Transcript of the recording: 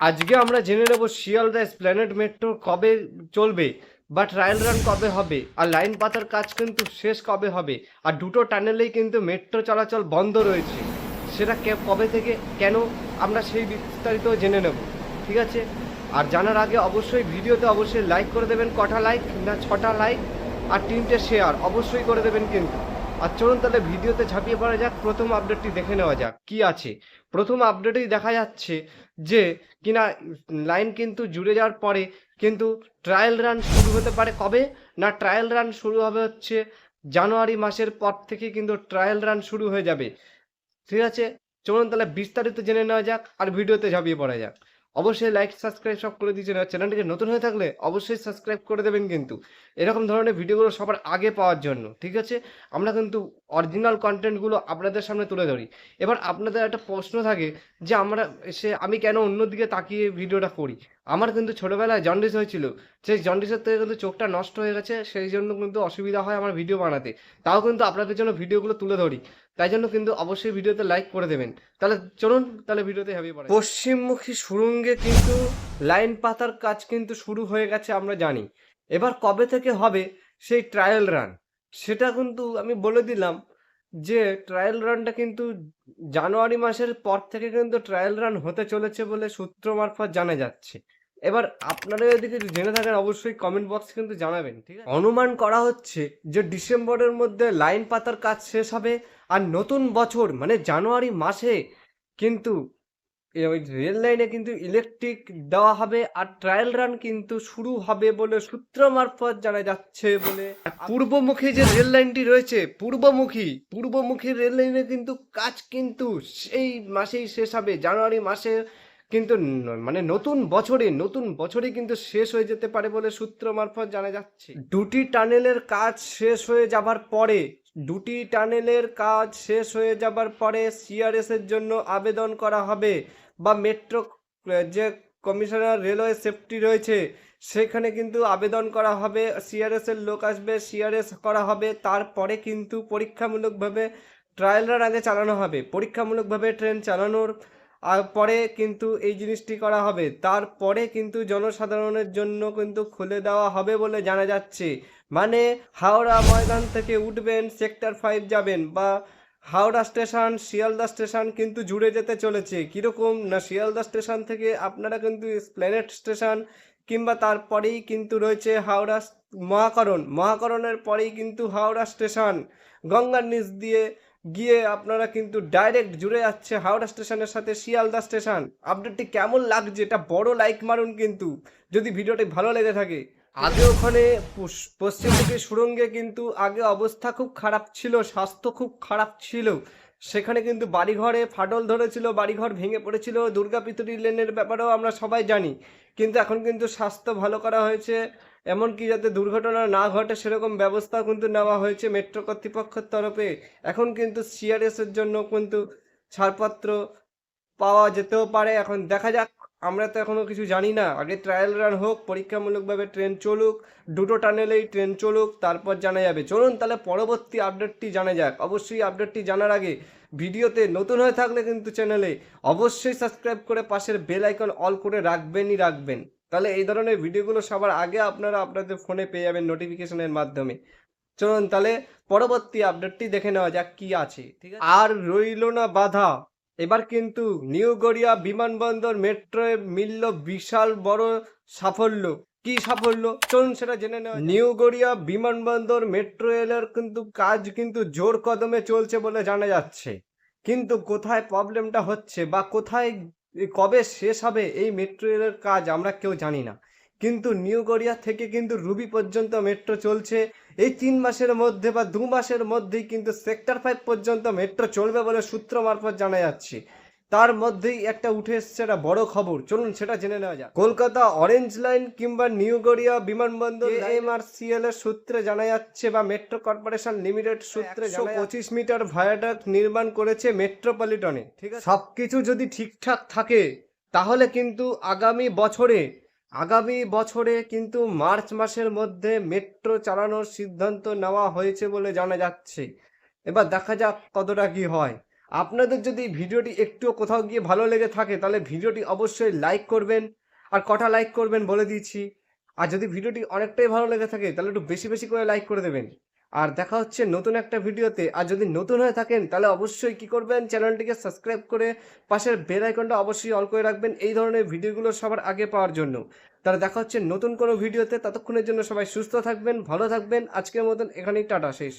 আজকে আমরা জেনে নেব শিয়ালদা স্প্ল্যানেড মেট্রো কবে চলবে বা ট্রায়াল রান কবে হবে, আর লাইন পাতার কাজ কিন্তু শেষ কবে হবে, আর দুটো টানেলেই কিন্তু মেট্রো চলাচল বন্ধ রয়েছে। সেটা কবে থেকে, কেন, আমরা সেই বিস্তারিত জেনে নেব, ঠিক আছে? আর জানার আগে অবশ্যই ভিডিওতে অবশ্যই লাইক করে দেবেন, কটা লাইক না ছটা লাইক আর তিনটে শেয়ার অবশ্যই করে দেবেন কিন্তু। আর চলুন তাহলে ভিডিওতে ঝাঁপিয়ে পড়া যাক, প্রথম আপডেটটি দেখে নেওয়া যাক, কি আছে? প্রথম আপডেটেই দেখা যাচ্ছে যে, কিনা লাইন কিন্তু জুড়ে যাওয়ার পরে কিন্তু ট্রায়াল রান শুরু হতে পারে কবে? না ট্রায়াল রান শুরু হবে হচ্ছে জানুয়ারি মাসের পর থেকে কিন্তু ট্রায়াল রান শুরু হয়ে যাবে। ঠিক আছে? চলুন তাহলে বিস্তারিত জেনে নেওয়া যাক আর ভিডিওতে ঝাঁপিয়ে পড়া যাক। অবশ্যই লাইক সাবস্ক্রাইব সব করে দিয়েছেন। আর চ্যানেলটিকে নতুন হয়ে থাকলে অবশ্যই সাবস্ক্রাইব করে দেবেন কিন্তু। এরকম ধরনের ভিডিওগুলো সবার আগে পাওয়ার জন্য, ঠিক আছে? আমরা কিন্তু অরিজিনাল কন্টেন্টগুলো আপনাদের সামনে তুলে ধরি। এবার আপনাদের একটা প্রশ্ন থাকে যে আমরা সে, আমি কেন অন্যদিকে তাকিয়ে ভিডিওটা করি? আমার কিন্তু ছোটোবেলায় জন্ডিস হয়েছিল। সেই জন্ডিসের থেকে কিন্তু চোখটা নষ্ট হয়ে গেছে, সেই জন্য কিন্তু অসুবিধা হয় আমার ভিডিও বানাতে। তাও কিন্তু আপনাদের জন্য ভিডিওগুলো তুলে ধরি। তাই জন্য কিন্তু অবশ্যই ভিডিওতে লাইক করে দেবেন। তাহলে চলুন, তাহলে ভিডিওতে হেভি পড়ে পশ্চিমমুখী সুরঙ্গে কিন্তু লাইন পাতার কাজ কিন্তু শুরু হয়ে গেছে আমরা জানি। এবার কবে থেকে হবে সেই ট্রায়াল রান সেটা কিন্তু আমি বলে দিলাম যে ট্রায়াল রানটা কিন্তু জানুয়ারি মাসের পর থেকে কিন্তু ট্রায়াল রান হতে চলেছে বলে সূত্র মারফত জানা যাচ্ছে। এবার আপনারা যদি কিছু জেনে থাকেন, অবশ্যই কমেন্ট বক্স কিন্তু জানাবেন, ঠিক আছে? অনুমান করা হচ্ছে যে ডিসেম্বরের মধ্যে লাইন পাতার কাজ শেষ হবে আর নতুন বছর মানে জানুয়ারি মাসে কিন্তু ওই রেল লাইনে কিন্তু ইলেকট্রিক দেওয়া হবে আর ট্রায়াল রান কিন্তু শুরু হবে বলে সূত্র মারফত জানা যাচ্ছে বলে। পূর্বমুখী যে রেল লাইনটি রয়েছে, পূর্বমুখী পূর্বমুখী রেল লাইনে কিন্তু কাজ কিন্তু সেই মাসেই শেষ হবে, জানুয়ারি মাসে কিন্তু মানে নতুন বছরে নতুন বছরে কিন্তু শেষ হয়ে যেতে পারে বলে সূত্র মারফত জানা যাচ্ছে। দুটি টানেলের কাজ শেষ হয়ে যাবার পরে, দুটি টানেলের কাজ শেষ হয়ে যাবার পরে সিআরএস এর জন্য আবেদন করা হবে বা মেট্রো, যে কমিশনার রেলওয়ে সেফটি রয়েছে, সেখানে কিন্তু আবেদন করা হবে সিআরএস এর লোক আসবে সিআরএস করা হবে, তারপরে কিন্তু পরীক্ষামূলকভাবে ট্রায়াল রান আগে চালানো হবে। পরীক্ষামূলকভাবে ট্রেন চালানোর আর পরে কিন্তু এই জিনিসটি করা হবে। তারপরে কিন্তু জনসাধারণের জন্য কিন্তু খুলে দেওয়া হবে বলে জানা যাচ্ছে। মানে হাওড়া ময়দান থেকে উঠবেন, সেক্টর ফাইভ যাবেন বা হাওড়া স্টেশন, শিয়ালদা স্টেশন কিন্তু জুড়ে যেতে চলেছে। কীরকম? না, শিয়ালদা স্টেশন থেকে আপনারা কিন্তু স্প্ল্যানেট স্টেশন কিংবা তারপরেই কিন্তু রয়েছে হাওড়া মহাকরণ। মহাকরণের পরেই কিন্তু হাওড়া স্টেশন। গঙ্গার নিচ দিয়ে গিয়ে আপনারা কিন্তু ডাইরেক্ট জুড়ে যাচ্ছে হাওড়া স্টেশনের সাথে শিয়ালদা স্টেশন। আপডেটটি কেমন লাগছে এটা বড় লাইক মারুন কিন্তু, যদি ভিডিওটি ভালো লেগে থাকে। আগে ওখানে পশ- পশ্চিমমুখী সুরঙ্গে কিন্তু আগে অবস্থা খুব খারাপ ছিল, স্বাস্থ্য খুব খারাপ ছিল। সেখানে কিন্তু বাড়িঘরে ফাটল ধরেছিল, বাড়িঘর ভেঙে পড়েছিল দুর্গা পিতুরি লেনের ব্যাপারেও আমরা সবাই জানি। কিন্তু এখন কিন্তু স্বাস্থ্য ভালো করা হয়েছে। এমনকি যাতে দুর্ঘটনা না ঘটে সেরকম ব্যবস্থা কিন্তু নেওয়া হয়েছে মেট্রো কর্তৃপক্ষের তরফে। এখন কিন্তু সিআরএস এর জন্য কিন্তু ছাড়পত্র পাওয়া যেতেও পারে। এখন দেখা যাক, আমরা তো এখনও কিছু জানি না। আগে ট্রায়াল রান হোক, পরীক্ষামূলকভাবে ট্রেন চলুক, দুটো টানেলেই ট্রেন চলুক, তারপর জানা যাবে। চলুন তাহলে পরবর্তী আপডেটটি জানা যাক। অবশ্যই আপডেটটি জানার আগে ভিডিওতে নতুন হয়ে থাকলে কিন্তু চ্যানেলে অবশ্যই সাবস্ক্রাইব করে পাশের বেল আইকন অল করে রাখবেনই রাখবেন। তাহলে এই ধরনের ভিডিওগুলো সবার আগে আপনারা আপনাদের ফোনে পেয়ে যাবেন নোটিফিকেশনের মাধ্যমে। চলুন তাহলে পরবর্তী আপডেটটি দেখে নেওয়া যাক কি আছে, ঠিক আছে? আর রইল না বাধা। এবার কিন্তু নিউ গড়িয়া বিমানবন্দর মেট্রোয় মিলল বিশাল বড় সাফল্য। কি সাফল্য? চলুন সেটা জেনে নেওয়া নিউ গড়িয়া বিমানবন্দর মেট্রো রেলের কিন্তু কাজ কিন্তু জোর কদমে চলছে বলে জানা যাচ্ছে। কিন্তু কোথায় প্রবলেমটা হচ্ছে বা কোথায় কবে শেষ হবে এই মেট্রো রেলের কাজ আমরা কেউ জানি না। কিন্তু নিউ গড়িয়া থেকে কিন্তু রুবি পর্যন্ত মেট্রো চলছে। এই তিন মাসের মধ্যে বা দু মাসের মধ্যেই কিন্তু সেক্টর ফাইভ পর্যন্ত মেট্রো চলবে বলে সূত্র মারফত জানা যাচ্ছে। তার মধ্যেই একটা উঠে এসছে একটা বড় খবর। চলুন সেটা জেনে নেওয়া যাক। কলকাতা অরেঞ্জ লাইন কিংবা নিউ গড়িয়া বিমানবন্দর এমআরসিএল এর সূত্রে জানা যাচ্ছে বা মেট্রো কর্পোরেশন লিমিটেড সূত্রে পঁচিশ মিটার ভায়াডাক্ট নির্মাণ করেছে মেট্রোপলিটনে ঠিক আছে? সবকিছু যদি ঠিকঠাক থাকে তাহলে কিন্তু আগামী বছরে আগামী বছরে কিন্তু মার্চ মাসের মধ্যে মেট্রো চালানোর সিদ্ধান্ত নেওয়া হয়েছে বলে জানা যাচ্ছে। এবার দেখা যাক কতটা কি হয়। আপনাদের যদি ভিডিওটি একটুও কোথাও গিয়ে ভালো লেগে থাকে, তাহলে ভিডিওটি অবশ্যই লাইক করবেন। আর কটা লাইক করবেন বলে দিচ্ছি আর যদি ভিডিওটি অনেকটাই ভালো লেগে থাকে, তাহলে একটু বেশি বেশি করে লাইক করে দেবেন। আর দেখা হচ্ছে নতুন একটা ভিডিওতে। আর যদি নতুন হয়ে থাকেন, তাহলে অবশ্যই কি করবেন? চ্যানেলটিকে সাবস্ক্রাইব করে পাশের বেল আইকনটা অবশ্যই অন করে রাখবেন এই ধরনের ভিডিওগুলো সবার আগে পাওয়ার জন্য। তাহলে দেখা হচ্ছে নতুন কোনো ভিডিওতে। ততক্ষণের জন্য সবাই সুস্থ থাকবেন, ভালো থাকবেন। আজকের মতন এখানেই টাটা, শেষ।